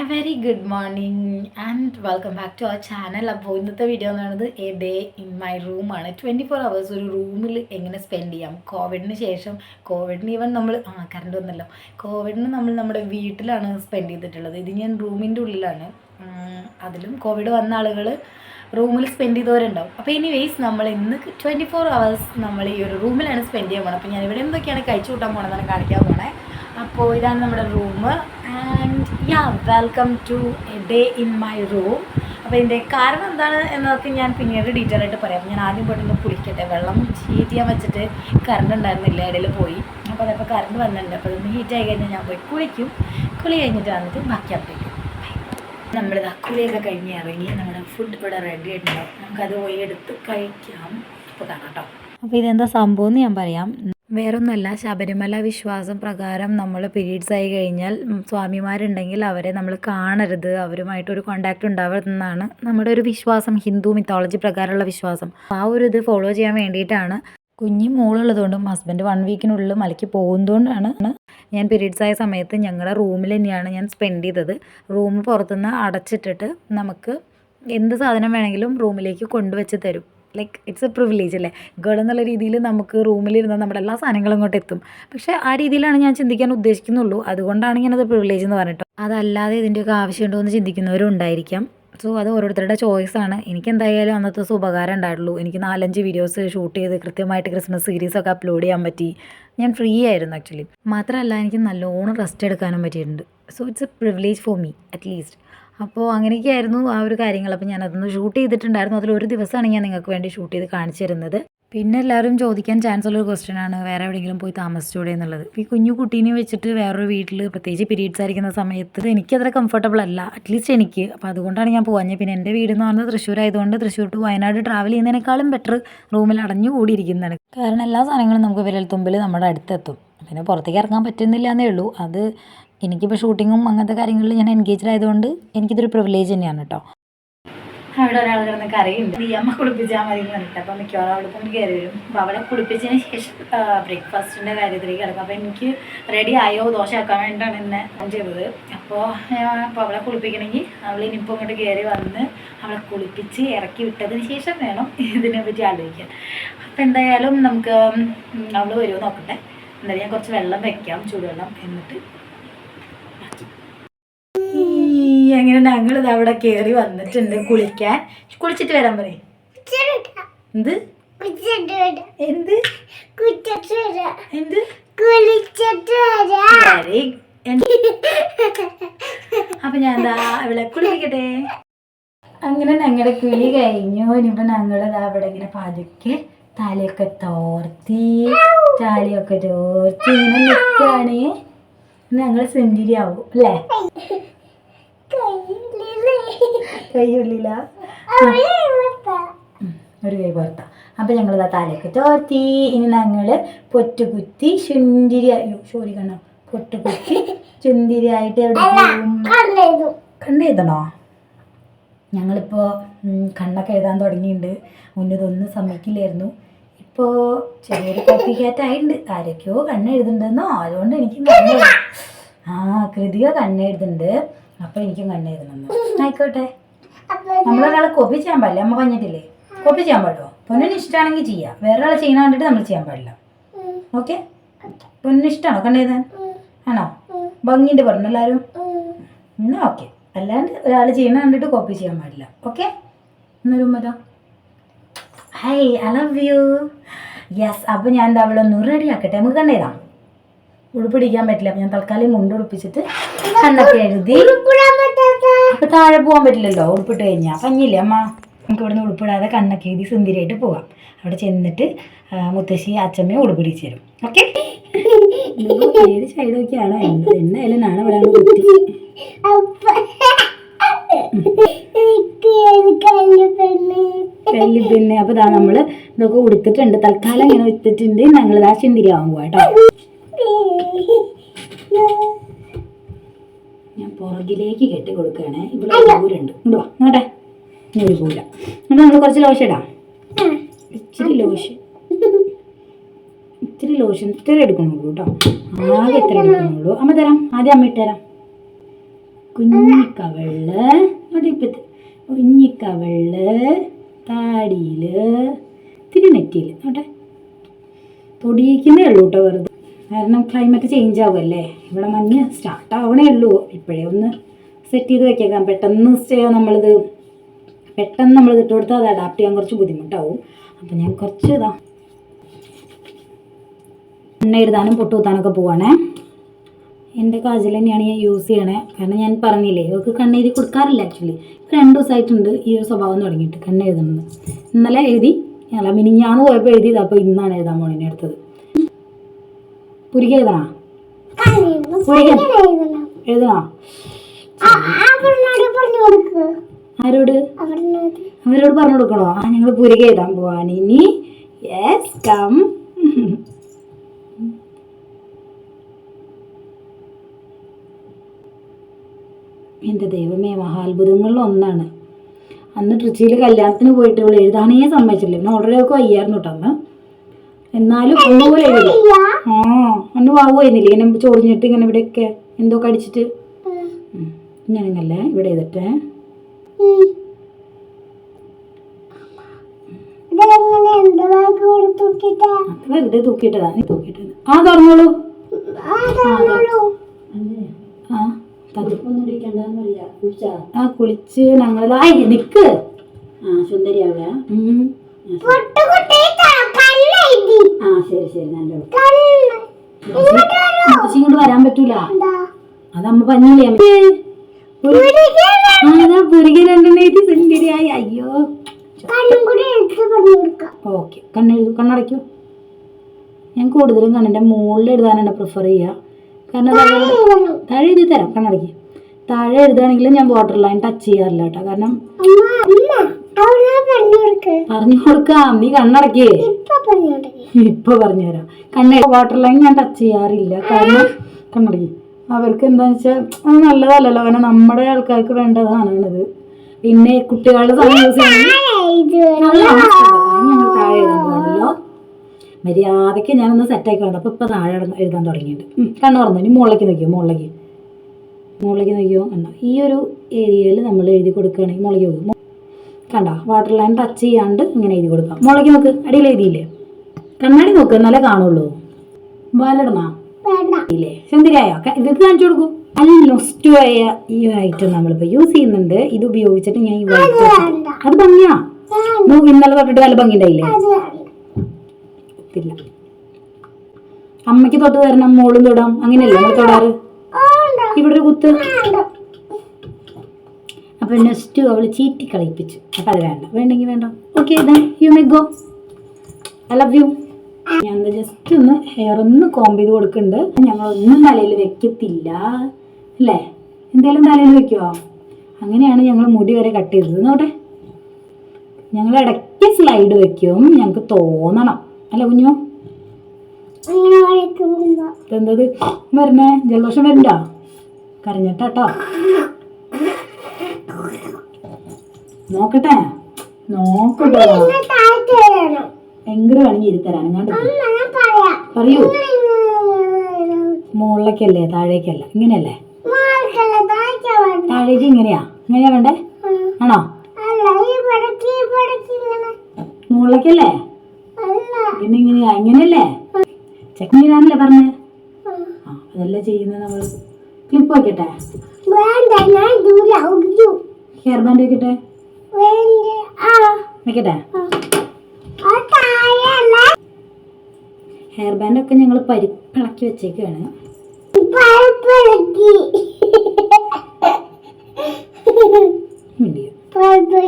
A very good morning and welcome back to our channel അപ്പോൾ ഇന്നത്തെ video എന്ന് പറയുന്നത് എ ഡേ ഇൻ മൈ റൂമാണ് ട്വന്റി ഫോർ അവേഴ്സ് ഒരു റൂമിൽ എങ്ങനെ സ്പെൻഡ് ചെയ്യാം? കോവിഡിന് ശേഷം കോവിഡിന് ഈവൻ നമ്മൾ ആ കറണ്ട് വന്നല്ലോ. കോവിഡിന് നമ്മൾ നമ്മുടെ വീട്ടിലാണ് സ്പെൻഡ് ചെയ്തിട്ടുള്ളത്. ഇത് ഞാൻ റൂമിന്റെ ഉള്ളിലാണ്. അതിലും കോവിഡ് വന്ന ആളുകൾ റൂമിൽ സ്പെൻഡ് ചെയ്തവരുണ്ടാവും. അപ്പോൾ എനിവേയ്സ് നമ്മൾ ഇന്ന് ട്വന്റി ഫോർ അവേഴ്സ് നമ്മൾ ഈ ഒരു റൂമിലാണ് സ്പെൻഡ് ചെയ്യാൻ പോകണം അപ്പോൾ ഞാൻ ഇവിടെ എന്തൊക്കെയാണ് കഴിച്ചു കൂട്ടാൻ പോകണമെന്നാണ് കാണിക്കാൻ പോണേ. അപ്പോൾ ഇതാണ് നമ്മുടെ room. And yeah welcome to a day in my room അപ്പോൾ ഇതിന്റെ കാരണം എന്താണ് എന്നൊക്കെ ഞാൻ പിന്നീട് ഡീറ്റെയിൽ ആയിട്ട് പറയാം. ഞാൻ ആദ്യം പോയിട്ടൊന്ന് കുളിക്കട്ടെ. വെള്ളം ഹീറ്റ് ചെയ്യാൻ വെച്ചിട്ട് കറണ്ട് ഉണ്ടായിരുന്നില്ല ഇടയിൽ പോയി. അപ്പോൾ അതപ്പോൾ കറണ്ട് വന്നിട്ടുണ്ട്. അപ്പോൾ ഇതൊന്ന് ഹീറ്റ് ആയി കഴിഞ്ഞാൽ ഞാൻ പോയി കുളിക്കും. കുളി കഴിഞ്ഞിട്ട് വന്നിട്ട് ബാക്കി അപ്ഡേറ്റ് നമ്മളിത് കുളിയൊക്കെ കഴിഞ്ഞ് ഇറങ്ങി നമ്മുടെ ഫുഡ് ഇവിടെ റെഡി ആയിട്ടുണ്ടാവും നമുക്കത് പോയി എടുത്ത് കഴിക്കാം. ഇപ്പോൾ കാണാം കേട്ടോ അപ്പോൾ ഇതെന്താ സംഭവം എന്ന് ഞാൻ പറയാം. വേറൊന്നുമല്ല ശബരിമല വിശ്വാസം പ്രകാരം നമ്മൾ പീരീഡ്സ് ആയി കഴിഞ്ഞാൽ സ്വാമിമാരുണ്ടെങ്കിൽ അവരെ നമ്മൾ കാണരുത്. അവരുമായിട്ടൊരു കോണ്ടാക്റ്റ് ഉണ്ടാവരുതെന്നാണ് നമ്മുടെ ഒരു വിശ്വാസം ഹിന്ദു മിത്തോളജി പ്രകാരമുള്ള വിശ്വാസം. ആ ഒരു ഇത് ഫോളോ ചെയ്യാൻ വേണ്ടിയിട്ടാണ് കുഞ്ഞി മോളുള്ളതുകൊണ്ടും ഹസ്ബൻഡ് വൺ വീക്കിനുള്ളിൽ മലയ്ക്ക് പോകുന്നതുകൊണ്ടാണ് ഞാൻ പീരീഡ്സ് ആയ സമയത്ത് ഞങ്ങളുടെ റൂമിൽ തന്നെയാണ് ഞാൻ സ്പെൻഡ് ചെയ്തത്. റൂം പുറത്തുനിന്ന് അടച്ചിട്ടിട്ട് നമുക്ക് എന്ത് സാധനം വേണമെങ്കിലും റൂമിലേക്ക് കൊണ്ടുവച്ച് തരും. ലൈക്ക് ഇറ്റ്സ് എ പ്രിവിലേജ് അല്ലേ? ഗേൾ എന്നുള്ള രീതിയിൽ നമുക്ക് റൂമിലിരുന്ന് നമ്മുടെ എല്ലാ സാധനങ്ങളും ഇങ്ങോട്ട് എത്തും. പക്ഷേ ആ രീതിയിലാണ് ഞാൻ ചിന്തിക്കാൻ ഉദ്ദേശിക്കുന്നുള്ളൂ. അതുകൊണ്ടാണ് ഞാനത് പ്രിവിലേജ് എന്ന് പറഞ്ഞിട്ട്. അതല്ലാതെ ഇതിന്റെയൊക്കെ ആവശ്യമുണ്ടോ എന്ന് ചിന്തിക്കുന്നവരും ഉണ്ടായിരിക്കാം. സോ അത് ഓരോരുത്തരുടെ ചോയ്സാണ് എനിക്ക് എന്തായാലും അന്നത്തെ ദിവസം ഉപകാരം ഉണ്ടായിട്ടുള്ളൂ. എനിക്ക് നാലഞ്ച് വീഡിയോസ് ഷൂട്ട് ചെയ്ത് കൃത്യമായിട്ട് ക്രിസ്മസ് സീരീസ് ഒക്കെ അപ്ലോഡ് ചെയ്യാൻ പറ്റി. ഞാൻ ഫ്രീ ആയിരുന്നു ആക്ച്വലി മാത്രമല്ല എനിക്ക് നല്ലോണം റെസ്റ്റ് എടുക്കാനും പറ്റിയിട്ടുണ്ട്. So it's a privilege for me at least അപ്പോൾ അങ്ങനെയൊക്കെയായിരുന്നു ആ ഒരു കാര്യങ്ങൾ. അപ്പോൾ ഞാൻ അതൊന്ന് ഷൂട്ട് ചെയ്തിട്ടുണ്ടായിരുന്നു. അതിൽ ഒരു ദിവസമാണ് ഞാൻ നിങ്ങൾക്ക് വേണ്ടി ഷൂട്ട് ചെയ്ത് കാണിച്ചു തരുന്നത്. പിന്നെ എല്ലാവരും ചോദിക്കാൻ ചാൻസ് ഉള്ള ഒരു ക്വസ്റ്റ്യൻ ആണ്. വേറെ എവിടെയെങ്കിലും പോയി താമസിച്ചൂടെ എന്നുള്ളത്. ഈ കുഞ്ഞു കുട്ടീനെ വെച്ചിട്ട് വേറൊരു വീട്ടിൽ പ്രത്യേകിച്ച് പീരീഡ്സ് ആയിരിക്കുന്ന സമയത്ത് എനിക്കത്ര കംഫർട്ടബിൾ അല്ല. അറ്റ്ലീസ്റ്റ് എനിക്ക്. അപ്പോൾ അതുകൊണ്ടാണ് ഞാൻ പോകാഞ്ഞത് പിന്നെ എന്റെ വീട് എന്ന് പറയുന്നത് തൃശ്ശൂർ ആയതുകൊണ്ട് തൃശ്ശൂർ ടു വയനാട് ട്രാവൽ ചെയ്യുന്നതിനേക്കാളും ബെറ്റർ റൂമിൽ അടഞ്ഞു കൂടിയിരിക്കുന്നതാണ്. കാരണം എല്ലാ സാധനങ്ങളും നമുക്ക് വിരൽ തുമ്പിൽ നമ്മുടെ അടുത്തെത്തും. പിന്നെ പുറത്തേക്ക് ഇറങ്ങാൻ പറ്റുന്നില്ല എന്നേ ഉള്ളൂ. അത് എനിക്കിപ്പോൾ ഷൂട്ടിങ്ങും അങ്ങനത്തെ കാര്യങ്ങളിൽ ഞാൻ എൻഗേജ്ഡ് ആയതുകൊണ്ട് എനിക്കിതൊരു പ്രിവിലേജ് തന്നെയാണ് കേട്ടോ അവിടെ ഒരാൾ കിടന്ന് കരയുണ്ട്. നീ അമ്മ കുളിപ്പിച്ചാൽ മതി എന്ന് പറഞ്ഞിട്ട്. അപ്പം മിക്കവാറും അവിടെ കൊണ്ട് കയറി വരും. അപ്പോൾ അവളെ കുളിപ്പിച്ചതിന് ശേഷം ബ്രേക്ക്ഫാസ്റ്റിന്റെ കാര്യത്തിലേക്ക് കിടക്കും. അപ്പോൾ എനിക്ക് റെഡി ആയോ ദോശ ആക്കാൻ വേണ്ടിയിട്ടാണ് എന്നെ ചെയ്തത്. അപ്പോൾ അപ്പോൾ അവളെ കുളിപ്പിക്കണമെങ്കിൽ അവൾ ഇനിയിപ്പോൾ ഇങ്ങോട്ട് കയറി വന്ന് അവളെ കുളിപ്പിച്ച് ഇറക്കി വിട്ടതിന് ശേഷം വേണം ഇതിനെ പറ്റി ആലോചിക്കാൻ. അപ്പോൾ എന്തായാലും നമുക്ക് അവൾ വരുമോ നോക്കട്ടെ. എന്തായാലും ഞാൻ കുറച്ച് വെള്ളം വെക്കാം ചൂടുവെള്ളം എന്നിട്ട് ഈ അങ്ങനെ ഞങ്ങൾ ഇത് അവിടെ കേറി വന്നിട്ടുണ്ട് കുളിക്കാൻ. കുളിച്ചിട്ട് വരാൻ പറയും. എന്ത്? എന്ത്? എന്ത്? അപ്പൊ ഞാൻ എന്താ ഇവിടെ കുളിപ്പിക്കട്ടെ അങ്ങനെ ഞങ്ങളുടെ കുളി കഴിഞ്ഞു. ഇനിയിപ്പോ ഞങ്ങളത് അവിടെ ഇങ്ങനെ പതുക്കെ തലയൊക്കെ തോർത്തി താലിയൊക്കെ തോർത്തി ഇങ്ങനെ നിൽക്കുകയാണ് ഞങ്ങൾ സെഞ്ചുറി ആവും അല്ലേ? കൈയുള്ളില്ല ഒരു കൈ പുറത്ത അപ്പൊ ഞങ്ങൾ ഇതാ തലയൊക്കെ തോർത്തി. ഇനി ഞങ്ങൾ പൊറ്റുകുത്തി ചുന്തിരി അയ്യോ സോറി കണ്ണോ. പൊട്ടുകുത്തി ചുന്തിരി ആയിട്ട് എവിടെ പോകും ഞങ്ങളിപ്പോൾ കണ്ണൊക്കെ എഴുതാൻ തുടങ്ങിയിട്ടുണ്ട് മുന്നിതൊന്നും സമ്മതിക്കില്ലായിരുന്നു. ഇപ്പോ ചെറിയൊരു കോപ്പി ആയിട്ടുണ്ട് ആരൊക്കെയോ കണ്ണെഴുതുന്നുണ്ടെന്നോ? അതുകൊണ്ട് എനിക്ക് ആ കൃതിക കണ്ണെഴുതുന്നുണ്ട്. അപ്പോൾ എനിക്കും കണ്ടായിരുന്നു ആയിക്കോട്ടെ നമ്മളൊരാളെ കോപ്പി ചെയ്യാൻ പാടില്ല. അമ്മ പറഞ്ഞിട്ടില്ലേ? കോപ്പി ചെയ്യാൻ പാടുമോ പൊന്നിന് ഇഷ്ടമാണെങ്കിൽ ചെയ്യാം. വേറെ ആളെ ചെയ്യുന്ന കണ്ടിട്ട് നമ്മൾ ചെയ്യാൻ പാടില്ല. ഓക്കെ? പൊന്നിന് ഇഷ്ടമാണോ കണ്ടെഴുതാൻ ആണോ? ഭംഗിന്റെ പറഞ്ഞു എല്ലാവരും എന്നാ ഓക്കെ. അല്ലാണ്ട് ഒരാൾ ചെയ്യണ കണ്ടിട്ട് കോപ്പി ചെയ്യാൻ പാടില്ല. ഓക്കെ? എന്നൊരു മതോ. Hi I love you yes അപ്പോൾ ഞാൻ എന്താ അവളെ ഒന്ന് റെഡി ആക്കട്ടെ. നമുക്ക് കണ്ടേതാ ഉടുപ്പിടിക്കാൻ പറ്റില്ല. അപ്പം ഞാൻ തൽക്കാലം മുണ്ട് ഉടുപ്പിച്ചിട്ട് കണ്ണൊക്കെ എഴുതി. അപ്പോൾ താഴെ പോകാൻ പറ്റില്ലല്ലോ ഉടുപ്പിട്ട് കഴിഞ്ഞാ. പഞ്ഞില്ലേ അമ്മ? നമുക്ക് ഇവിടുന്ന് ഉടുപ്പിടാതെ കണ്ണൊക്കെ എഴുതി സുന്ദരിയായിട്ട് പോവാം. അവിടെ ചെന്നിട്ട് മുത്തശ്ശി അച്ഛമ്മയും ഉടുപ്പിടിച്ച് തരും. ഓക്കെ? ഏത് സൈഡൊക്കെയാണ് എന്നായാലും നാളെ ഇവിടെ പിന്നെ അപ്പൊ ഇതാ നമ്മൾ ഇതൊക്കെ ഉടുത്തിട്ടുണ്ട്. തൽക്കാലം ഇങ്ങനെ വിത്തിട്ടുണ്ട് ഞങ്ങൾ ഇതാ ചിന്തിരിയാവാൻ പോവാ കേട്ടോ. ഞാൻ പുറകിലേക്ക് കെട്ടി കൊടുക്കുകയാണേ ഇവിടെ പൂരുണ്ട് ഇങ്ങോട്ട് വാ നോട്ടെ ഒരു പൂല അപ്പൊ നമ്മൾ കുറച്ച് ലോഷൻ ഇടാം. ഇച്ചിരി ലോഷൻ ഇത്തിരി ലോഷൻ ഇത്തിരി എടുക്കണുള്ളൂ കേട്ടോ. ആകെ ഇത്ര എടുക്കണുള്ളൂ. അമ്മ തരാം. ആദ്യം അമ്മ ഇട്ട് തരാം. കുഞ്ഞിക്കവൾ. അവിടെ ഇപ്പത്തെ കുഞ്ഞിക്കവൾ താടിയിൽ തിരുനെറ്റിയിൽ നോട്ടെ തൊടിയിക്കുന്നേ ഉള്ളൂ കേട്ടോ വെറുതെ. കാരണം ക്ലൈമറ്റ് ചേഞ്ച് ആവുമല്ലേ ഇവിടെ മഞ്ഞ് സ്റ്റാർട്ട് ആവണേ ഉള്ളൂ. ഇപ്പോഴേ ഒന്ന് സെറ്റ് ചെയ്ത് വെച്ചേക്കാം. പെട്ടെന്ന് നമ്മളിത് പെട്ടെന്ന് നമ്മൾ ഇട്ട് കൊടുത്താൽ അത് അഡാപ്റ്റ് ചെയ്യാൻ കുറച്ച് ബുദ്ധിമുട്ടാവും. അപ്പം ഞാൻ കുറച്ച് ഇതാ എണ്ണ എഴുതാനും പൊട്ട് കുത്താനൊക്കെ പോവാണേ. എന്റെ കാജൽ തന്നെയാണ് ഞാൻ യൂസ് ചെയ്യണേ. കാരണം ഞാൻ പറഞ്ഞില്ലേ ഇവർക്ക് കണ്ണെഴുതി കൊടുക്കാറില്ല ആക്ച്വലി രണ്ട് ദിവസമായിട്ടുണ്ട് ഈ ഒരു സ്വഭാവം തുടങ്ങിയിട്ട് കണ്ണെഴുതുന്നത് ഇന്നലെ എഴുതി അല്ല മിനിഞ്ഞാന്ന് പോയപ്പോൾ എഴുതിയത്. അപ്പോൾ ഇന്നാണ് എഴുതാൻ മോളിനെ അടുത്തത്. പുരിക എഴുതണോ? പുരിക എഴുതണോ? ആരോട്? അവരോട് പറഞ്ഞു കൊടുക്കണോ? ആ ഞങ്ങൾ പുരിക എഴുതാൻ പോവാണ്. ഇനി യെസ് കം എന്റെ ദൈവമേ മഹാത്ഭുതങ്ങളിൽ ഒന്നാണ്. അന്ന് ട്രിച്ചിയിൽ കല്യാണത്തിന് പോയിട്ട് ഇവൾ എഴുതാനേ സമ്മതിച്ചില്ല. പിന്നെ ഓൾറെഡി ഒക്കെ വയ്യായിരുന്നു കേട്ടോ അന്ന്. എന്നാലും ഒന്നുപോലെ എഴുതി. ആ അന്ന് വാവുമായിരുന്നില്ലേ ഇങ്ങനെ ചൊറിഞ്ഞിട്ട് ഇങ്ങനെ ഇവിടെയൊക്കെ എന്തോ കടിച്ചിട്ട് ഇങ്ങനെയല്ലേ ഇവിടെ ചെയ്തിട്ടേ വെറുതെ തൂക്കിയിട്ടതാ. നീ തൂക്കിയിട്ടത്. ആ തുറന്നോളൂ. ആ കുളിച്ച് ഞങ്ങൾ നിക്ക്. ആ സുന്ദരിയാവുക. ആ ശരി. ശരി നല്ല ഇങ്ങോട്ട് വരാൻ പറ്റൂല. അതമ്മ പഞ്ഞില്ലേ? പുരിക രണ്ടെണ്ണായിട്ട് സുന്ദരിയായി അയ്യോ. ഓക്കെ. കണ്ണെഴുതു കണ്ണടയ്ക്കൂ. ഞാൻ കൂടുതലും കണ്ണിന്റെ മുകളിൽ എഴുതാനാണ് പ്രിഫർ ചെയ്യുക കാരണം താഴെ എഴുതി തരാം കണ്ണടയ്ക്ക്. താഴെ എഴുതുകയാണെങ്കിൽ ഞാൻ വാട്ടർ ലൈൻ ടച്ച് ചെയ്യാറില്ല കേട്ടോ. കാരണം പറഞ്ഞു കൊടുക്കാം. നീ കണ്ണടക്കേ ഇപ്പൊ പറഞ്ഞുതരാം. കണ്ണ വാട്ടർ ലൈൻ ഞാൻ ടച്ച് ചെയ്യാറില്ല. കാരണം കണ്ണടക്കി അവർക്ക് എന്താന്ന് വെച്ചാൽ അത് നല്ലതല്ലല്ലോ. കാരണം നമ്മുടെ ആൾക്കാർക്ക് വേണ്ടതാണത്. പിന്നെ കുട്ടികളുടെ സമയം മര്യാദയ്ക്ക് ഞാനൊന്ന് സെറ്റാക്കി വന്നു അപ്പോൾ ഇപ്പം താഴെ എഴുതാൻ- തുടങ്ങിയിട്ടുണ്ട്. കണ്ണു കണ്ണ് തുറന്നു? ഇനി മുകളിലേക്ക് നോക്കിയോ? മുകളിലേക്ക്. മുകളിലേക്ക് നോക്കിയോ? കണ്ടോ? ഈ ഒരു ഏരിയയിൽ നമ്മൾ എഴുതി കൊടുക്കുകയാണെങ്കിൽ മുകളിലേക്ക് നോക്കും. കണ്ട? വാട്ടർ ലൈൻ ടച്ച് ചെയ്യാണ്ട് ഇങ്ങനെ എഴുതി കൊടുക്കാം. മുകളിലേക്ക് നോക്ക്. അടിയിൽ എഴുതിയില്ലേ? കണ്ണാടി നോക്ക് എന്നാലേ കാണുള്ളൂ. വാലിടണോ ഇല്ലേ? സുന്ദരിയായോ ക- ഇത് കാണിച്ചു കൊടുക്കൂ. നല്ല നൊസ്റ്റു ആയ ഈ ഐറ്റം നമ്മളിപ്പോൾ യൂസ് ചെയ്യുന്നുണ്ട്. ഇത് ഉപയോഗിച്ചിട്ട് ഞാൻ ഈ വൈറ്റ് അത് ഭംഗിയാ. നോ, ഇന്നലെ തൊട്ടിട്ട് നല്ല ഭംഗി ഉണ്ടായില്ലേ അമ്മയ്ക്ക് തൊട്ട് തരണം മോളും തൊടാം. അങ്ങനെയല്ലേ നമ്മൾ തൊടാറ്? ഇവിടെ ഒരു കുത്ത്. അപ്പൊ നെക്സ്റ്റ് അവൾ ചീറ്റി കളിപ്പിച്ചു അപ്പൊ അത് വേണ്ട. വേണ്ടെങ്കിൽ വേണ്ട. Okay you may go I love you ഞാൻ ജസ്റ്റ് ഒന്ന് ഹെയർ ഒന്ന് കോംബ് ചെയ്ത് കൊടുക്കുന്നുണ്ട് ഞങ്ങളൊന്നും തലയിൽ വെക്കത്തില്ല. അല്ലേ? എന്തായാലും തലയിൽ വെക്കുവോ? അങ്ങനെയാണ് ഞങ്ങൾ മുടി വരെ കട്ട് ചെയ്തത്. നോട്ടെ ഞങ്ങൾ ഇടയ്ക്ക് സ്ലൈഡ് വെക്കും. ഞങ്ങൾക്ക് തോന്നണം. അല്ല കുഞ്ഞു? എന്തത് വരണേ ജലദോഷം വരണ്ടോ കരഞ്ഞിട്ടോ നോക്കട്ടെ. നോക്കട്ടെ എങ്കിലും വേണമെങ്കിൽ ഇരുത്തരാണ് ഞാൻ പറയൂ. മുകളിലേക്കല്ലേ താഴേക്കല്ല. ഇങ്ങനെയല്ലേ? താഴേക്ക് ഇങ്ങനെയാ? ഇങ്ങനെയാ വേണ്ടേ? ആണോ? മുകളിലേക്കല്ലേ? പിന്നെ ഇങ്ങനെയാ? ഇങ്ങനെയല്ലേ? ചെക്കനിടാനല്ലേ പറഞ്ഞേ? ആ. അതല്ലേ ചെയ്യുന്നത് നമ്മൾ. ക്ലിപ്പ് വയ്ക്കട്ടെ ഹെയർ ബാൻഡ് വെക്കട്ടെ? വെക്കട്ടെ? ഹെയർ ബാൻഡ് ഒക്കെ ഞങ്ങൾ പരിപ്പിളക്കി വെച്ചേക്കാണ്. പിന്നെന്താ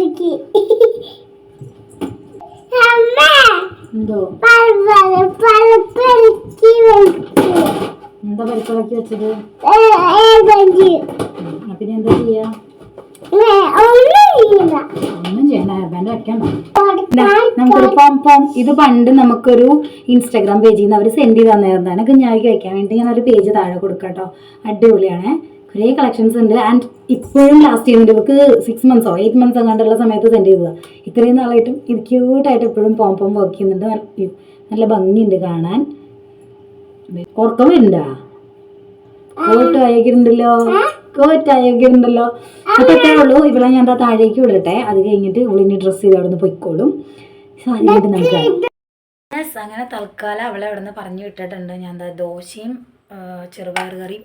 എന്തോ? എന്താ പരിപ്പിളക്കി വെച്ചത്? എന്താ ചെയ്യാ? ഒന്നും ചെയ്യണ്ട ഹെയർ ബാൻഡ് നമുക്കൊരു പോം പോം ഇത് പണ്ട് നമുക്കൊരു ഇൻസ്റ്റാഗ്രാം പേജിൽ നിന്ന് അവർ സെൻഡ് ചെയ്ത് തന്നിരുന്നതാണ് കുഞ്ഞാവിക്ക് വയ്ക്കാൻ വേണ്ടി ഞാൻ ഒരു പേജ് താഴെ കൊടുക്കാം കേട്ടോ അടിപൊളിയാണ്. കുറേ കളക്ഷൻസ് ഉണ്ട്. ആൻഡ് ഇപ്പോഴും ലാസ്റ്റ് ചെയ്യുന്നുണ്ട് ഇവർക്ക് സിക്സ് മന്ത്സോ എയ്റ്റ് മന്ത്സ് കണ്ടുള്ള സമയത്ത് സെൻഡ് ചെയ്തതാണ് ഇത്രയും നാളായിട്ടും ഇത് ക്യൂട്ടായിട്ട് എപ്പോഴും പോം പോം വർക്ക് ചെയ്യുന്നുണ്ട്. നല്ല- ഭംഗിയുണ്ട് കാണാൻ. ഉറക്കം വരുന്നുണ്ടാ കോട്ട് അയക്കുന്നുണ്ടല്ലോ കോട്ട് അയക്കുന്നുണ്ടല്ലോ അപ്പൊ അത്രേ ഉള്ളൂ ഇവിടെ ഞാൻ എന്താ താഴേക്ക് വിടട്ടെ. അത് കഴിഞ്ഞിട്ട് ഇവളിനി ഡ്രസ്സ് ചെയ്ത് അവിടെ നിന്ന് പൊയ്ക്കോളും സോ അത് കഴിഞ്ഞിട്ട് നമുക്ക് യെസ് അങ്ങനെ തൽക്കാലം അവളെ അവിടെ നിന്ന് പറഞ്ഞു വിട്ടിട്ടുണ്ട്. ഞാൻ എന്താ ദോശയും ചെറുപയർ കറിയും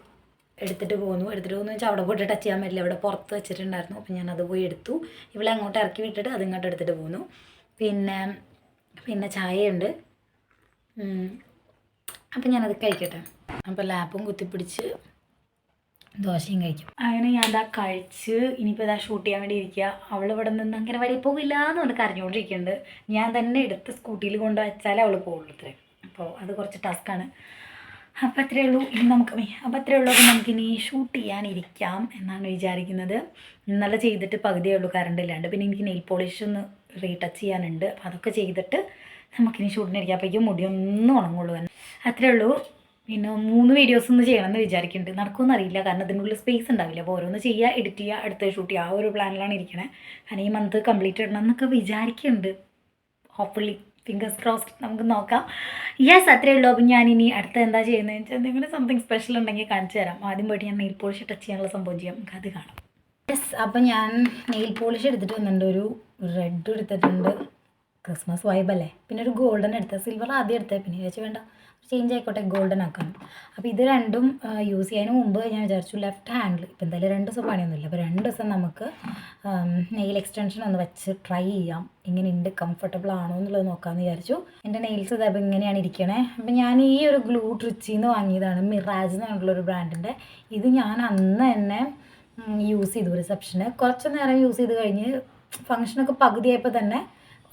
എടുത്തിട്ട് പോന്നു. എടുത്തിട്ട് പോകുന്നു വെച്ചാൽ അവിടെ പോയിട്ട് ടച്ച് ചെയ്യാൻ പറ്റില്ല. അവിടെ പുറത്ത് വെച്ചിട്ടുണ്ടായിരുന്നു. അപ്പം ഞാൻ അത് പോയി എടുത്തു. ഇവളെ അങ്ങോട്ട് ഇറക്കി വിട്ടിട്ട് അത് ഇങ്ങോട്ട് എടുത്തിട്ട് പോന്നു. പിന്നെ പിന്നെ ചായയുണ്ട്. ഉം. അപ്പം ഞാനത് കഴിക്കട്ടെ. അപ്പോൾ ലാപ്പും കുത്തിപ്പിടിച്ച് ദോശയും കഴിക്കും. അങ്ങനെ ഞാൻ അതാ കഴിച്ച് ഇനിയിപ്പോൾ ഇതാ ഷൂട്ട് ചെയ്യാൻ വേണ്ടി ഇരിക്കുക അവൾ ഇവിടെ നിന്ന് അങ്ങനെ വഴി പോകില്ല എന്ന് പറഞ്ഞ് കരഞ്ഞുകൊണ്ടിരിക്കുന്നുണ്ട് ഞാൻ തന്നെ എടുത്ത് സ്കൂട്ടിയിൽ കൊണ്ട് വെച്ചാലേ അവൾ പോകുള്ളൂ അപ്പോൾ അത് കുറച്ച് ടാസ്ക്കാണ് അപ്പം അത്രയേ ഉള്ളൂ. ഇനി നമുക്ക് അപ്പം അത്രയേ ഉള്ളൂ. നമുക്ക് നമുക്കിനി ഷൂട്ട് ചെയ്യാനിരിക്കാം എന്നാണ് വിചാരിക്കുന്നത്. ഇന്നലെ ചെയ്തിട്ട് പകുതിയേ ഉള്ളൂ കറണ്ട് ഇല്ലാണ്ട്. പിന്നെ എനിക്ക് നെയിൽ പോളിഷ് ഒന്ന് റീടച്ച് ചെയ്യാനുണ്ട്. അപ്പോൾ അതൊക്കെ ചെയ്തിട്ട് നമുക്കിനി ഷൂട്ടിനിരിക്കാം അപ്പോഴേക്കും മുടിയൊന്നും ഉണങ്ങുള്ളൂ അത്രയേ ഉള്ളൂ. പിന്നെ മൂന്ന് വീഡിയോസ് ഒന്ന് ചെയ്യണമെന്ന് വിചാരിക്കുന്നുണ്ട്. നടക്കുമെന്ന് അറിയില്ല. കാരണം അതിനുള്ളിൽ സ്പേസ് ഉണ്ടാവില്ല. അപ്പോൾ ഓരോന്ന് ചെയ്യുക എഡിറ്റ് ചെയ്യുക അടുത്ത ഷൂട്ട് ചെയ്യുക. ആ ഒരു പ്ലാനിലാണ് ഇരിക്കണേ. കാരണം ഈ മന്ത് കംപ്ലീറ്റ് ഇടണം എന്നൊക്കെ വിചാരിക്കുന്നുണ്ട്. ഹോപ്പ്ഫുള്ളി ഫിംഗേഴ്സ് ക്രോസ്ഡ് നമുക്ക് നോക്കാം. യെസ് അത്രയേ ഉള്ളൂ. അപ്പം ഇനി അടുത്ത എന്താ ചെയ്യുന്നത് വെച്ചാൽ എന്തെങ്കിലും സംതിങ് സ്പെഷ്യൽ ഉണ്ടെങ്കിൽ കാണിച്ചു തരാം. ആദ്യം പോയിട്ട് ഞാൻ നെയിൽ പോളിഷ് ടച്ച് ചെയ്യാനുള്ള സംഭവം ചെയ്യാം. നമുക്ക് അത് കാണാം. യെസ് അപ്പം ഞാൻ നെയിൽ പോളിഷ് എടുത്തിട്ട് വന്നിട്ടുണ്ട്. ഒരു റെഡ് എടുത്തിട്ടുണ്ട്. ക്രിസ്മസ് വൈബല്ലേ പിന്നെ ഒരു ഗോൾഡൻ എടുത്ത സിൽവർ ആദ്യം എടുത്തത് പിന്നെ വിചാരിച്ചു വേണ്ട ചേഞ്ച് ആയിക്കോട്ടെ ഗോൾഡൻ ആക്കാൻ അപ്പോൾ ഇത് രണ്ടും യൂസ് ചെയ്യുന്നതിന് മുമ്പ് ഞാൻ വിചാരിച്ചു ലെഫ്റ്റ് ഹാൻഡിൽ ഇപ്പം എന്തായാലും രണ്ട് ദിവസം പണിയൊന്നുമില്ല. അപ്പോൾ രണ്ട് ദിവസം നമുക്ക് നെയിൽ എക്സ്റ്റൻഷൻ ഒന്ന് വെച്ച് ട്രൈ ചെയ്യാം. എങ്ങനെയുണ്ട് കംഫർട്ടബിൾ ആണോ എന്നുള്ളത് നോക്കാമെന്ന് വിചാരിച്ചു. എന്റെ നെയിൽസ് ഇതായപ്പോൾ ഇങ്ങനെയാണ് ഇരിക്കണേ. അപ്പം ഞാൻ ഈ ഒരു ഗ്ലൂ ട്രിച്ചിൽ നിന്ന് വാങ്ങിയതാണ് മിറാജ് എന്ന് പറഞ്ഞിട്ടുള്ള ഒരു ബ്രാൻഡിന്റെ ഇത് ഞാൻ അന്ന് തന്നെ യൂസ് ചെയ്തു റിസപ്ഷന് കുറച്ച് നേരം യൂസ് ചെയ്ത് കഴിഞ്ഞ് ഫങ്ഷനൊക്കെ പകുതിയായപ്പോൾ തന്നെ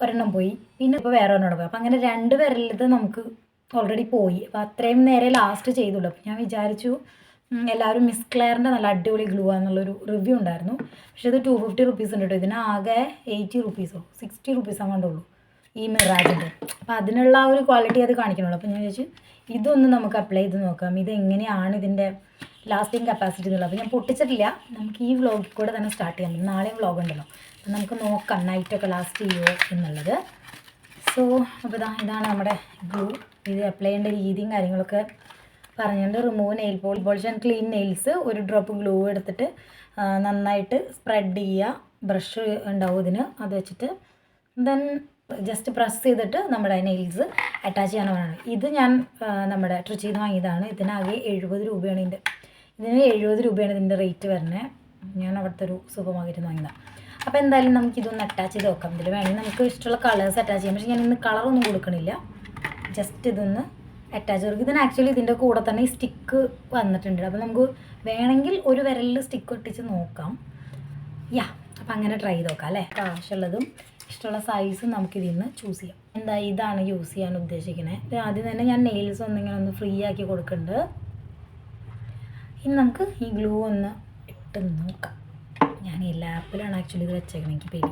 ഒരെണ്ണം പോയി. പിന്നെ ഇപ്പോൾ വേറെ ഒരെണ്ണം പോയി. അപ്പം അങ്ങനെ രണ്ട് വിരലത് നമുക്ക് ഓൾറെഡി പോയി. അപ്പോൾ അത്രയും നേരെ ലാസ്റ്റ് ചെയ്തുള്ളൂ. അപ്പം ഞാൻ വിചാരിച്ചു എല്ലാവരും മിസ് ക്ലെയറിന്റെ നല്ല അടിപൊളി ഗ്ലൂ ആണെന്നുള്ളൊരു റിവ്യൂ ഉണ്ടായിരുന്നു. പക്ഷേ ഇത് ടു ഫിഫ്റ്റി റുപ്പീസ് ഉണ്ട് കേട്ടോ ഇതിന് ആകെ എയ്റ്റി റുപ്പീസോ സിക്സ്റ്റി റുപ്പീസ് അങ്ങോട്ടേ ഈ മിറാജിന്റെ അപ്പോൾ അതിനുള്ള ആ ഒരു ക്വാളിറ്റി അത് കാണിക്കണുള്ളൂ. അപ്പോൾ ഞാൻ ചോദിച്ചു ഇതൊന്ന് നമുക്ക് അപ്ലൈ ചെയ്ത് നോക്കാം. ഇത് എങ്ങനെയാണ് ഇതിന്റെ ലാസ്റ്റിംഗ് കപ്പാസിറ്റി എന്നുള്ളത് അപ്പോൾ ഞാൻ പൊട്ടിച്ചിട്ടില്ല. നമുക്ക് ഈ വ്ളോഗിൽ കൂടെ തന്നെ സ്റ്റാർട്ട് ചെയ്യാം നാളെയും വ്ളോഗ് ഉണ്ടല്ലോ. അപ്പം നമുക്ക് നോക്കാം നൈറ്റൊക്കെ ലാസ്റ്റ് ചെയ്യുമോ എന്നുള്ളത്. സോ അപ്പോൾ ഇതാ ഇതാണ് നമ്മുടെ ഗ്ലൂ ഇത് അപ്ലൈ ചെയ്യേണ്ട രീതിയും കാര്യങ്ങളൊക്കെ പറഞ്ഞുകൊണ്ട് remove nail pole polish and clean nails ഒരു ഡ്രോപ്പ് ഗ്ലൂ എടുത്തിട്ട് നന്നായിട്ട് സ്പ്രെഡ് ചെയ്യുക ബ്രഷ് ഉണ്ടാവും ഇതിന്. അത് വെച്ചിട്ട് ദെൻ ജസ്റ്റ് പ്രസ് ചെയ്തിട്ട് നമ്മുടെ നെയിൽസ് അറ്റാച്ച് ചെയ്യാനാണ് ഇത് ഞാൻ നമ്മുടെ ട്രിച്ചിന്ന് വാങ്ങിയതാണ്. ഇതിനാകെ എഴുപത് രൂപയാണ് ഇതിന്റെ ഇതിന് എഴുപത് രൂപയാണ് ഇതിന്റെ റേറ്റ് വരുന്നത്. ഞാൻ അവിടുത്തെ ഒരു സൂപ്പർ മാർക്കറ്റിൽ നിന്ന് വാങ്ങിയതാണ് അപ്പോൾ എന്തായാലും നമുക്ക് ഇതൊന്ന് അറ്റാച്ച് ചെയ്ത് നോക്കാം. ഇതിൽ വേണമെങ്കിൽ നമുക്ക് ഇഷ്ടമുള്ള കളേഴ്സ് അറ്റാച്ച് ചെയ്യാം. പക്ഷേ ഞാൻ ഇന്ന് കളറൊന്നും കൊടുക്കണില്ല. ജസ്റ്റ് ഇതൊന്ന് അറ്റാച്ച് ചെയ്ത് ഇതിന് ആക്ച്വലി ഇതിന്റെ കൂടെ തന്നെ ഈ സ്റ്റിക്ക് വന്നിട്ടുണ്ട്. അപ്പോൾ നമുക്ക് വേണമെങ്കിൽ ഒരു വിരലിൽ സ്റ്റിക്ക് ഒട്ടിച്ച് നോക്കാം. യാ അപ്പം അങ്ങനെ ട്രൈ ചെയ്ത് നോക്കാം അല്ലേ? ആവശ്യമുള്ളതും ഇഷ്ടമുള്ള സൈസും നമുക്ക് ഇതിൽ നിന്ന് ചൂസ് ചെയ്യാം. എന്താ ഇതാണ് യൂസ് ചെയ്യാൻ ഉദ്ദേശിക്കുന്നത് ആദ്യം തന്നെ ഞാൻ നെയിൽസ് ഒന്നിങ്ങനെ ഒന്ന് ഫ്രീ ആക്കി കൊടുക്കുന്നുണ്ട് ഇനി നമുക്ക് ഈ ഗ്ലൂ ഒന്ന് ഇട്ട് നോക്കാം. ഞാൻ ഈ ലാപ്പിലാണ് ആക്ച്വലി ഇത് വെച്ചേക്കണം എനിക്ക് പേടി.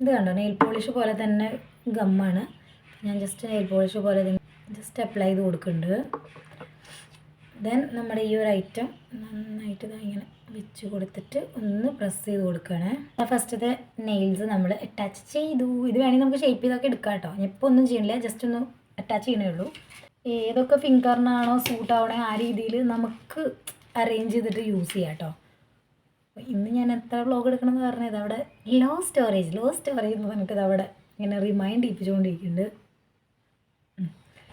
ഇത് കണ്ടോ നെയിൽ പോളിഷ് പോലെ തന്നെ ഗമ്മാണ്. ഞാൻ ജസ്റ്റ് നെയിൽ പോളിഷ് പോലെ ജസ്റ്റ് അപ്ലൈ ചെയ്ത് കൊടുക്കുന്നുണ്ട്. ദെൻ നമ്മുടെ ഈ ഒരു ഐറ്റം നന്നായിട്ട് ഇങ്ങനെ വെച്ച് കൊടുത്തിട്ട് ഒന്ന് പ്രസ് ചെയ്ത് കൊടുക്കുകയാണ് ഫസ്റ്റത്തെ നെയിൽസ് നമ്മൾ അറ്റാച്ച് ചെയ്തു. ഇത് വേണമെങ്കിൽ നമുക്ക് ഷേപ്പ് ചെയ്തൊക്കെ എടുക്കാം കേട്ടോ. ഞാൻ ഇപ്പോൾ ഒന്നും ചെയ്യണില്ല ജസ്റ്റ് ഒന്ന് അറ്റാച്ച് ചെയ്യണേ ഉള്ളൂ. ഏതൊക്കെ ഫിംഗറിനാണോ സൂട്ട് ആവണേ ആ രീതിയിൽ നമുക്ക് അറേഞ്ച് ചെയ്തിട്ട് യൂസ് ചെയ്യാം കേട്ടോ ഇന്ന് ഞാൻ എത്ര വ്ളോഗ് എടുക്കണം എന്ന് പറഞ്ഞത് അവിടെ ലോ സ്റ്റോറേജ് ലോ സ്റ്റോറേജ് എന്ന് പറഞ്ഞിട്ട് അവിടെ ഇങ്ങനെ റിമൈൻഡ് ചെയ്യിപ്പിച്ചുകൊണ്ടിരിക്കുന്നുണ്ട്.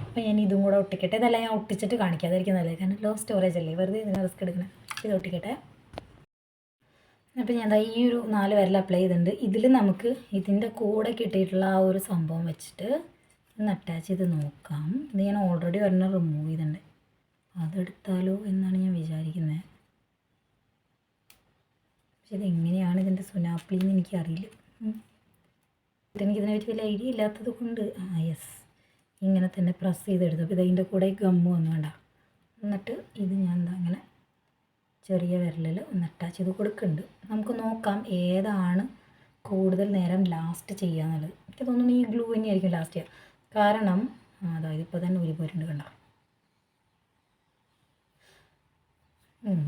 അപ്പം ഞാൻ ഇതും കൂടെ ഒട്ടിക്കട്ടെ. ഇതെല്ലാം ഞാൻ ഒട്ടിച്ചിട്ട് കാണിക്കാം. അതായിരിക്കും നല്ലത്. കാരണം ലോ സ്റ്റോറേജ് അല്ലേ? വെറുതെ ഇതിന് റിസ്ക് എടുക്കണേ. ഇത് ഒട്ടിക്കട്ടെ. അപ്പം ഞാൻ ഈ ഒരു നാല് വരൽ അപ്ലൈ ചെയ്തിട്ടുണ്ട്. ഇതിൽ നമുക്ക് ഇതിന്റെ കൂടെ കിട്ടിയിട്ടുള്ള ആ ഒരു സംഭവം വെച്ചിട്ട് ഒന്ന് അറ്റാച്ച് ചെയ്ത് നോക്കാം. ഇത് ഞാൻ ഓൾറെഡി ഒരെണ്ണം റിമൂവ് ചെയ്തിട്ടുണ്ട്. അതെടുത്താലോ എന്നാണ് ഞാൻ വിചാരിക്കുന്നത് പക്ഷെ ഇതെങ്ങനെയാണ് ഇതിന്റെ സുനാപ്പിളി എന്ന് എനിക്കറിയില്ല. ഉം. പറ്റി വലിയ ഐഡിയ ഇല്ലാത്തത് കൊണ്ട്. ആ യെസ് ഇങ്ങനെ തന്നെ പ്രസ് ചെയ്തെടുത്തു. അപ്പോൾ ഇതിന്റെ കൂടെ ഗമ്മ് ഒന്നും വേണ്ട എന്നിട്ട് ഇത് ഞാൻ എന്താ അങ്ങനെ ചെറിയ വിരലിൽ ഒന്ന് അറ്റാച്ച് ചെയ്ത് കൊടുക്കുന്നുണ്ട്. നമുക്ക് നോക്കാം ഏതാണ് കൂടുതൽ നേരം ലാസ്റ്റ് ചെയ്യുക എന്നുള്ളത് എനിക്ക് തോന്നുന്നു ഈ ഗ്ലൂ തന്നെയായിരിക്കും ലാസ്റ്റ് ചെയ്യുക കാരണം അതായത് ഇപ്പോൾ തന്നെ ഊരി പോയിട്ടുണ്ട് കണ്ട?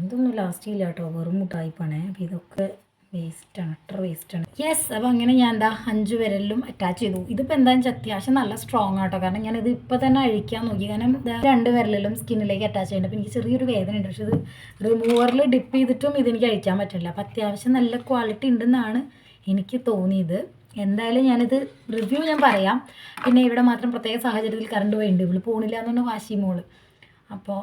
ഇതൊന്നും ലാസ്റ്റ് ഇല്ല കേട്ടോ വെറും മുട്ടായിപ്പാണേ. അപ്പോൾ ഇതൊക്കെ വേസ്റ്റാണ് അത്ര വേസ്റ്റാണ് യെസ് അപ്പോൾ അങ്ങനെ ഞാൻ എന്താ അഞ്ച് വിരലിലും അറ്റാച്ച് ചെയ്തു. ഇതിപ്പോൾ വെച്ചാൽ അത്യാവശ്യം നല്ല സ്ട്രോങ് ആട്ടോ. കാരണം ഞാനിത് ഇപ്പോൾ തന്നെ അഴിക്കാൻ നോക്കി. കാരണം രണ്ട് വിരലിലും സ്കിന്നിലേക്ക് അറ്റാച്ച് ചെയ്യുന്നുണ്ട് അപ്പോൾ എനിക്ക് ചെറിയൊരു വേദന ഉണ്ട്. പക്ഷേ ഇത് റിമൂവറിൽ ഡിപ്പ് ചെയ്തിട്ടും ഇതെനിക്ക് അഴിക്കാൻ പറ്റില്ല. അപ്പോൾ അത്യാവശ്യം നല്ല ക്വാളിറ്റി ഉണ്ടെന്നാണ് എനിക്ക് തോന്നിയത്. എന്തായാലും ഞാനിത് റിവ്യൂ ഞാൻ പറയാം. പിന്നെ ഇവിടെ മാത്രം പ്രത്യേക സാഹചര്യത്തിൽ കറണ്ട് പോയിട്ടുണ്ട് ഇവൾ പോണില്ല എന്നുള്ള വാശി മോൾ. അപ്പോൾ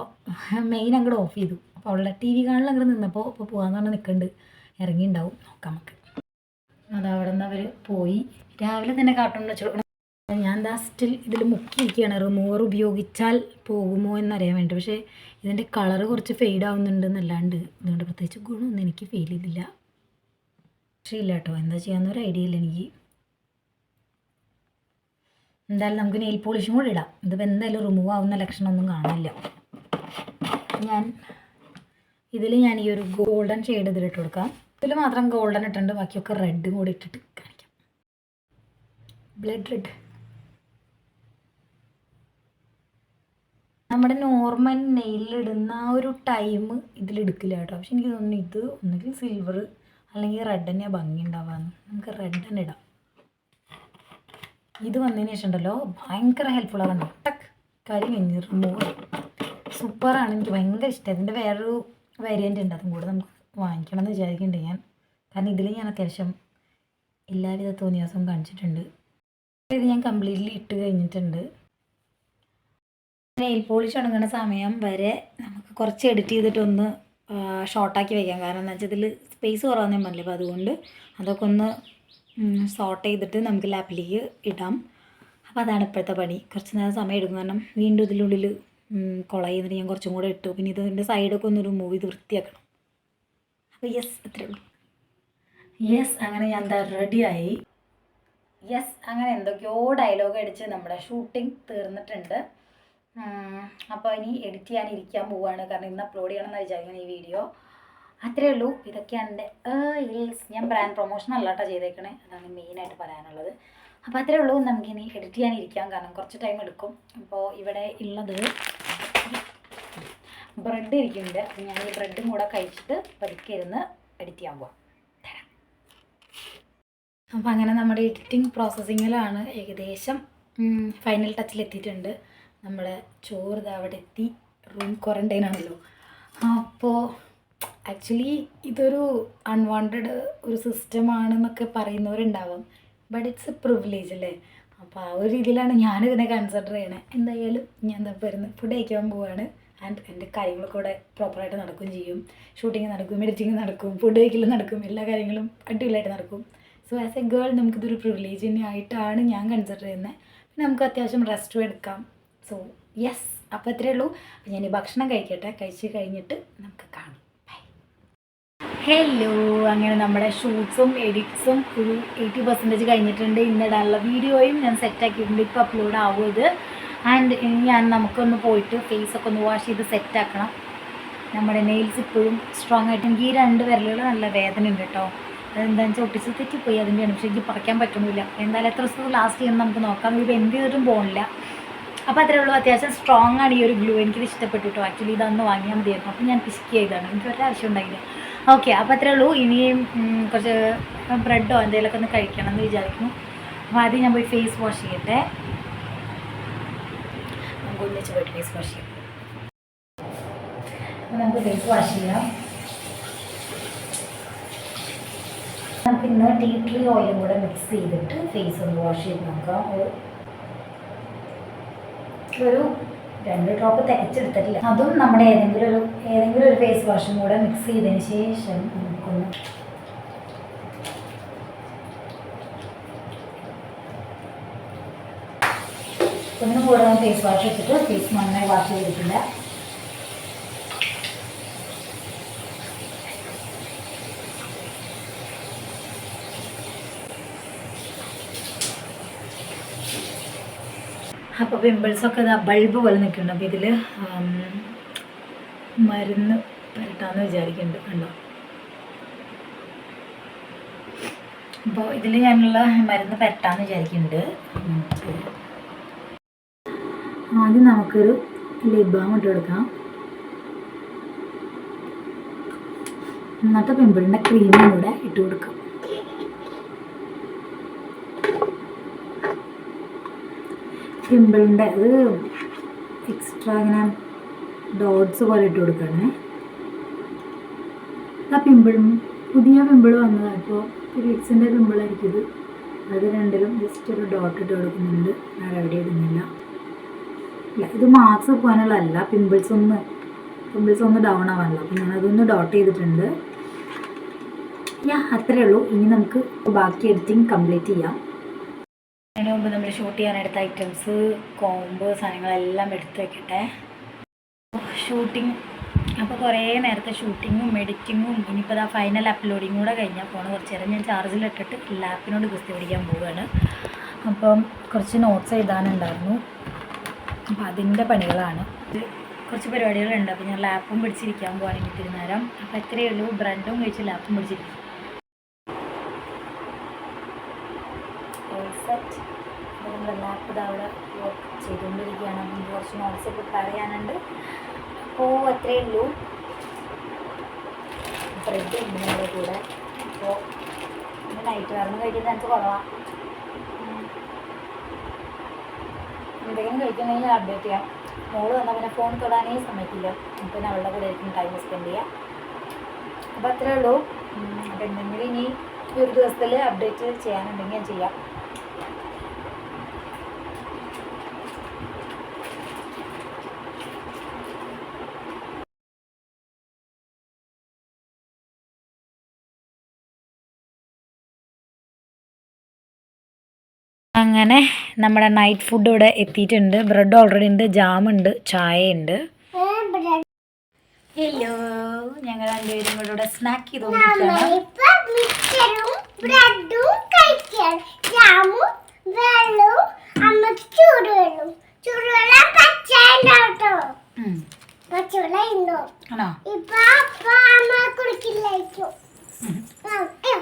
മെയിൻ അങ്ങോട്ട് ഓഫ് ചെയ്തു. അപ്പോൾ അവളുടെ ടി വി കാണാൻ അങ്ങോട്ട് നിന്നപ്പോൾ ഇപ്പോൾ പോകാന്ന് പറഞ്ഞാൽ നിൽക്കുന്നുണ്ട് ഇറങ്ങിയിട്ടുണ്ടാവും നോക്കാം നമുക്ക്. അതവിടെ നിന്ന് അവർ പോയി. രാവിലെ തന്നെ കാർട്ടൂൺ വെച്ച് ഞാൻ ദാ സ്റ്റിൽ ഇതിൽ മുക്കിയിരിക്കുകയാണ് റിമൂവർ ഉപയോഗിച്ചാൽ പോകുമോ എന്നറിയാൻ വേണ്ടി. പക്ഷേ ഇതിന്റെ കളറ് കുറച്ച് ഫെയ്ഡ് ആവുന്നുണ്ട് എന്നല്ലാണ്ട്. ഇതുകൊണ്ട് പ്രത്യേകിച്ച് ഗുണമൊന്നും എനിക്ക് ഫീൽ ചെയ്തില്ല. പക്ഷേ ഇല്ല കേട്ടോ. എന്താ ചെയ്യാന്നൊരു ഐഡിയ ഇല്ല എനിക്ക്. എന്തായാലും നമുക്ക് നെയിൽ പോളിഷും കൂടി ഇടാം. ഇതിപ്പോൾ എന്തായാലും റിമൂവ് ആവുന്ന ലക്ഷണമൊന്നും കാണില്ല. ഞാൻ ഇതിൽ ഞാൻ ഈ ഒരു ഗോൾഡൻ ഷെയ്ഡ് ഇതിലിട്ട് കൊടുക്കാം. ഇതിൽ മാത്രം ഗോൾഡൻ ഇട്ടുണ്ട് ബാക്കിയൊക്കെ റെഡും കൂടി ഇട്ടിട്ട് കാണിക്കാം. ബ്ലഡ് റെഡ് നമ്മുടെ നോർമൽ നെയിലിടുന്ന ആ ഒരു ടൈം ഇതിലെടുക്കില്ല കേട്ടോ. പക്ഷെ എനിക്ക് തോന്നുന്നു ഇത് ഒന്നുകിൽ സിൽവർ അല്ലെങ്കിൽ റെഡ് തന്നെയാണ് ഭംഗി ഉണ്ടാവാന്ന് നമുക്ക് റെഡ് തന്നെ ഇടാം. ഇത് വന്നതിന് ശേഷം ഉണ്ടല്ലോ ഭയങ്കര ഹെൽപ്ഫുള്ളാണ് ടക്ക് കാര്യം കഴിഞ്ഞ് റിമൂവ് സൂപ്പറാണ് എനിക്ക് ഭയങ്കര ഇഷ്ടം. ഇതിന്റെ വേറൊരു വേരിയന്റ് ഉണ്ട്. അതും കൂടെ നമുക്ക് വാങ്ങിക്കണം എന്ന് വിചാരിക്കുന്നുണ്ട് ഞാൻ. കാരണം ഇതിൽ ഞാൻ അത്യാവശ്യം എല്ലാവിധ തോന്നിയാസവും കാണിച്ചിട്ടുണ്ട്. ഇത് ഞാൻ കംപ്ലീറ്റ്ലി ഇട്ട് കഴിഞ്ഞിട്ടുണ്ട്. നെയിൽ പോളിഷ് ഉണങ്ങുന്ന സമയം വരെ നമുക്ക് കുറച്ച് എഡിറ്റ് ചെയ്തിട്ടൊന്ന് ഷോർട്ടാക്കി വയ്ക്കാം കാരണം എന്താ വെച്ചാൽ ഇതിൽ സ്പേസ് കുറവാന്ന് ഞാൻ പറഞ്ഞില്ല? അപ്പോൾ അതുകൊണ്ട് അതൊക്കെ ഒന്ന് സോർട്ട് ചെയ്തിട്ട് നമുക്ക് ലാപ്പിലേക്ക് ഇടാം. അപ്പോൾ അതാണ് ഇപ്പോഴത്തെ പണി. കുറച്ച് നേരം സമയം എടുക്കും. കാരണം വീണ്ടും ഇതിനുള്ളിൽ കുളയുന്നിട്ട് ഞാൻ കുറച്ചും കൂടെ ഇട്ടു. പിന്നെ ഇതിന്റെ സൈഡൊക്കെ ഒന്ന് റിമൂവ് ചെയ്ത് വൃത്തിയാക്കണം. അപ്പോൾ യെസ് അത്രേ ഉള്ളൂ. യെസ് അങ്ങനെ ഞാൻ എന്താ റെഡിയായി യെസ് അങ്ങനെ എന്തൊക്കെയോ ഡയലോഗ് അടിച്ച് നമ്മുടെ ഷൂട്ടിംഗ് തീർന്നിട്ടുണ്ട്. അപ്പോൾ ഇനി എഡിറ്റ് ചെയ്യാൻ ഇരിക്കാൻ പോവുകയാണ് കാരണം ഇന്ന് അപ്ലോഡ് ചെയ്യണം എന്ന് വിചാരിക്കണം ഈ വീഡിയോ അത്രേ ഉള്ളൂ. ഇതൊക്കെയാണ് എന്റെ റീൽസ് ഞാൻ ബ്രാൻഡ് പ്രൊമോഷൻ അല്ല കേട്ടോ ചെയ്തേക്കണേ. അതാണ് മെയിനായിട്ട് പറയാനുള്ളത്. അപ്പോൾ അത്രേ ഉള്ളൂ. നമുക്ക് ഇനി എഡിറ്റ് ചെയ്യാൻ ഇരിക്കാം. കാരണം കുറച്ച് ടൈം എടുക്കും. അപ്പോൾ ഇവിടെ ഉള്ളത് ബ്രെഡ് ഇരിക്കുന്നുണ്ട്. അപ്പം ഞാൻ ഈ ബ്രെഡും കൂടെ കഴിച്ചിട്ട് പതുക്കെ ഇരുന്ന് എഡിറ്റ് ചെയ്യാൻ പോവാം. അപ്പോൾ അങ്ങനെ നമ്മുടെ എഡിറ്റിംഗ് പ്രോസസ്സിങ്ങിലാണ് ഏകദേശം ഫൈനൽ ടച്ചിൽ നമ്മുടെ ചോറ് അവിടെ എത്തി. റൂം ക്വാറന്റൈൻ ആണല്ലോ. അപ്പോൾ ആക്ച്വലി ഇതൊരു അൺവാണ്ടഡ് ഒരു സിസ്റ്റമാണെന്നൊക്കെ പറയുന്നവരുണ്ടാവും. ബട്ട് ഇറ്റ്സ് എ പ്രിവിലേജ് അല്ലേ? അപ്പോൾ ആ ഒരു രീതിയിലാണ് ഞാനിതിനെ കൺസിഡർ ചെയ്യണേ. എന്തായാലും ഞാൻ എന്താ വരുന്നത്? ഫുഡ് കഴിക്കാൻ പോവാണ്. ആൻഡ് എന്റെ കാര്യങ്ങളൊക്കെ ഇവിടെ പ്രോപ്പറായിട്ട് നടക്കുകയും ചെയ്യും. ഷൂട്ടിങ് നടക്കും എഡിറ്റിങ് നടക്കും ഫുഡ് കഴിക്കില്ല നടക്കും എല്ലാ കാര്യങ്ങളും അടിപൊളിയായിട്ട് നടക്കും. സോ ആസ് എ ഗേൾ നമുക്കിതൊരു പ്രിവിലേജ് തന്നെ ആയിട്ടാണ് ഞാൻ കൺസിഡർ ചെയ്യുന്നത്. നമുക്ക് അത്യാവശ്യം റെസ്റ്റും എടുക്കാം. സോ യെസ് അപ്പോൾ അത്രേ ഉള്ളൂ. അപ്പോൾ ഞാൻ ഈ ഭക്ഷണം കഴിക്കട്ടെ. കഴിച്ച് കഴിഞ്ഞിട്ട് നമുക്ക് കാണാം. ബൈ ഹലോ അങ്ങനെ നമ്മുടെ ഷൂട്ട്സും എഡിറ്റ്സും ഒരു എയ്റ്റി പെർസെന്റേജ് കഴിഞ്ഞിട്ടുണ്ട്. ഇന്നിടാനുള്ള വീഡിയോയും ഞാൻ സെറ്റാക്കിയിട്ടുണ്ട് ഇപ്പോൾ അപ്ലോഡ് ആവും ഇത്. ആൻഡ് ഇനി ഞാൻ നമുക്കൊന്ന് പോയിട്ട് ഫേസ് ഒക്കെ ഒന്ന് വാഷ് ചെയ്ത് സെറ്റാക്കണം നമ്മുടെ നെയിൽസ് ഇപ്പോഴും സ്ട്രോങ് ആയിട്ട്. എനിക്ക് ഈ രണ്ട് വിരലുകൾ നല്ല വേദന ഉണ്ട് കേട്ടോ. അതെന്താണെന്ന് വെച്ചാൽ ഒട്ടിച്ച് തെറ്റിപ്പോയി. അതിന്റെയാണ് പക്ഷേ എനിക്ക് പറിക്കാൻ പറ്റുന്നില്ല എന്തായാലും എത്ര ദിവസം ലാസ്റ്റ് ചെയ്യുന്നത് നമുക്ക് നോക്കാം. ഇപ്പോൾ എന്ത് ചെയ്തിട്ടും പോകുന്നില്ല അപ്പോൾ അത്രേ ഉള്ളൂ. അത്യാവശ്യം സ്ട്രോങ് ആണ് ഈ ഒരു ഗ്ലൂ എനിക്കിത് ഇഷ്ടപ്പെട്ടു കേട്ടോ ആക്ച്വലി ഇതൊന്ന് വാങ്ങിയാൽ മതിയായിരുന്നു. അപ്പോൾ ഞാൻ പിശുക്കി ചെയ്തതാണ്. എനിക്ക് ഒരു ആവശ്യം ഉണ്ടായില്ല. ഓക്കെ അപ്പോൾ അത്രേ ഉള്ളൂ. ഇനിയും കുറച്ച് ബ്രെഡോ എന്തെങ്കിലുമൊക്കെ ഒന്ന് കഴിക്കണം എന്ന് വിചാരിക്കുന്നു. അപ്പോൾ ആദ്യം ഞാൻ പോയി ഫേസ് വാഷ് ചെയ്യട്ടെ. നമുക്ക് ഒന്നിച്ച് പോയിട്ട് ഫേസ് വാഷ് ചെയ്യാം. അപ്പോൾ നമുക്ക് ഫേസ് വാഷ് ചെയ്യാം. നമുക്ക് ഇന്ന് ടീ ട്രീ ഓയിലും കൂടെ മിക്സ് ചെയ്തിട്ട് ഫേസ് ഒന്ന് വാഷ് ചെയ്ത് നോക്കാം. ഒരു രണ്ട് ഡ്രോപ്പ് തികച്ചെടുത്തിട്ടില്ല. അതും നമ്മുടെ ഏതെങ്കിലും ഒരു ഏതെങ്കിലും ഒരു ഫേസ് വാഷും കൂടെ മിക്സ് ചെയ്തതിന് ശേഷം നമുക്കൊന്ന് ഒന്നും കൂടെ ഫേസ് വാഷ് ഇട്ടിട്ട് ഫേസ് നന്നായി വാഷ് ചെയ്തിട്ടില്ല. അപ്പോൾ പിമ്പിൾസൊക്കെ ഇതാ ബൾബ് പോലെ നിൽക്കുന്നുണ്ട് അപ്പോൾ ഇതിൽ മരുന്ന് പരട്ടാന്ന് വിചാരിക്കുന്നുണ്ട് കണ്ടോ? അപ്പോൾ ഇതിൽ ഞാനുള്ള മരുന്ന് പരട്ടാന്ന് വിചാരിക്കുന്നുണ്ട്. ആദ്യം നമുക്കൊരു ലിബാം ഇട്ട് കൊടുക്കാം. ഇന്നത്തെ പിമ്പിളിന്റെ ക്രീമും കൂടെ ഇട്ട് കൊടുക്കും. പിമ്പിളിന്റെ അത് എക്സ്ട്രാ ഇങ്ങനെ ഡോട്ട്സ് പോലെ ഇട്ട് കൊടുക്കണേ. ആ പിമ്പിളും പുതിയ പിമ്പിൾ വന്നതാണ് ഇപ്പോൾ പീരീഡ്സിന്റെ പിമ്പിളായിരിക്കും ഇത്. അത് രണ്ടിലും ജസ്റ്റ് ഒരു ഡോട്ട് ഇട്ട് കൊടുക്കുന്നുണ്ട്. വേറെ എവിടെ ഇടുന്നില്ല. ഇല്ല ഇത് മാർക്സ് പോകാനുള്ളതല്ല പിമ്പിൾസ് ഒന്ന് പിമ്പിൾസ് ഒന്ന് ഡൗൺ ആവാനല്ലോ അപ്പം ഞാനതൊന്ന് ഡോട്ട് ചെയ്തിട്ടുണ്ട്. ഞാൻ അത്രേ ഉള്ളൂ. ഇനി നമുക്ക് ബാക്കി എഡിറ്റിംഗ് കംപ്ലീറ്റ് ചെയ്യാം. അതിന് മുമ്പ് നമ്മൾ ഷൂട്ട് ചെയ്യാനെടുത്ത ഐറ്റംസ് കോമ്പ് സാധനങ്ങളെല്ലാം എടുത്ത് വെക്കട്ടെ. ഷൂട്ടിങ് അപ്പോൾ കുറേ നേരത്തെ ഷൂട്ടിങ്ങും എഡിറ്റിങ്ങും ഇനിയിപ്പോൾ ആ ഫൈനൽ അപ്ലോഡിങ്ങും കൂടെ കഴിഞ്ഞാൽ പോകണം കുറച്ച് നേരം ഞാൻ ചാർജിലിട്ടിട്ട് ലാപ്പിനോട് ഗുസ്തി പിടിക്കാൻ പോവുകയാണ് അപ്പം കുറച്ച് നോട്ട്സ് എഴുതാനുണ്ടായിരുന്നു. അപ്പം അതിന്റെ പണികളാണ്. കുറച്ച് പരിപാടികളുണ്ട്. അപ്പോൾ ഞാൻ ലാപ്പും പിടിച്ചിരിക്കാൻ പോവാണ് തിരുനേരം. അപ്പോൾ എത്രയേ ഉള്ളൂ. ബ്രെഡും കഴിച്ച് ലാപ്പും പിടിച്ചിരിക്കും സെറ്റ് അപ്പോൾ നമ്മുടെ ലാപ്പ് ഇത് അവിടെ വർക്ക് ചെയ്തുകൊണ്ടിരിക്കുകയാണ് അപ്പം എനിക്ക് കുറച്ച് നോട്ട്സ് പ്രിപ്പയർ ചെയ്യാനുണ്ട് അപ്പോൾ അത്രയേ ഉള്ളൂ. ബ്രെഡ് ഉണ്ട് കൂടെ. അപ്പോൾ നൈറ്റ് വേറെ കഴിക്കുന്നത് എനിക്ക് കുറവാണ് എന്തെങ്കിലും കഴിക്കുന്നെങ്കിൽ അപ്ഡേറ്റ് ചെയ്യാം. മോൾ വന്നാൽ പിന്നെ ഫോൺ തൊടാനേ നമുക്ക് പിന്നെ അവളുടെ കൂടെ ആയിരിക്കും ടൈം സ്പെൻഡ് ചെയ്യാം. അപ്പോൾ അത്രയേ ഉള്ളൂ. അപ്പോൾ എന്തെങ്കിലും ഇനി ഒരു ദിവസത്തിൽ അപ്ഡേറ്റ് ചെയ്യാനുണ്ടെങ്കിൽ ഞാൻ ചെയ്യാം. അങ്ങനെ നമ്മുടെ നൈറ്റ് ഫുഡ് ഇവിടെ എത്തിയിട്ടുണ്ട്. ബ്രെഡ് ഓൾറെഡി ഉണ്ട് ജാമുണ്ട് ഉണ്ട് ചായ ഉണ്ട്. ഹലോ ഞങ്ങൾ രണ്ടുപേരും കൂടെ ഇവിടെ സ്നാക്ക്.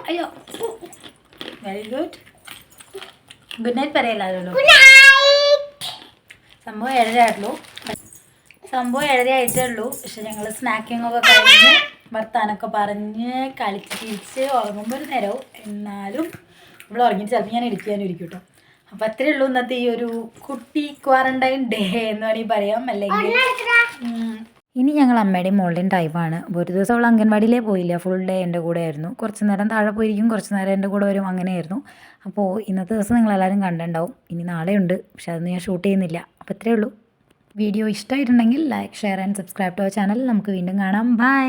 അയ്യോ. വെരി ഗുഡ് ഗുഡ് നൈറ്റ് പറയല്ലോ എല്ലാവരും. സംഭവം ഏഴരയായിട്ടുള്ളൂ. സംഭവം ഏഴരയായിട്ടേ ഉള്ളൂ പക്ഷെ ഞങ്ങൾ സ്നാക്കിംഗ് ഒക്കെ കഴിഞ്ഞ് വർത്താനൊക്കെ പറഞ്ഞ് കളിച്ച് തിരിച്ച് ഉറങ്ങുമ്പോൾ ഒരു നേരവും. എന്നാലും ഇവിടെ ഉറങ്ങിയിട്ട് ചിലപ്പോൾ ഞാൻ എടുക്കാനും ഇരിക്കും കേട്ടോ അപ്പോൾ അത്രയേ ഉള്ളൂ ഇന്നത്തെ ഈ ഒരു കുട്ടി ക്വാറന്റൈൻ ഡേ എന്ന് വേണമെങ്കിൽ പറയാം. അല്ലെങ്കിൽ. ഇനി ഞങ്ങൾ അമ്മയുടെയും മോളുടെയും ടൈമാണ് ഒരു ദിവസം അവൾ അംഗൻവാടിയിലേ പോയില്ല. ഫുൾ ഡേ എന്റെ കൂടെ ആയിരുന്നു. കുറച്ച് നേരം താഴെ പോയിരിക്കും കുറച്ച് നേരം എന്റെ കൂടെ വരും അങ്ങനെയായിരുന്നു. അപ്പോൾ ഇന്നത്തെ ദിവസം നിങ്ങളെല്ലാവരും കണ്ടിട്ടുണ്ടാവും. ഇനി നാളെയുണ്ട് പക്ഷെ അതൊന്നും ഞാൻ ഷൂട്ട് ചെയ്യുന്നില്ല. അപ്പോൾ ഇത്രയേ ഉള്ളൂ. വീഡിയോ ഇഷ്ടമായിട്ടുണ്ടെങ്കിൽ like share and subscribe to our channel നമുക്ക് വീണ്ടും കാണാം. ബൈ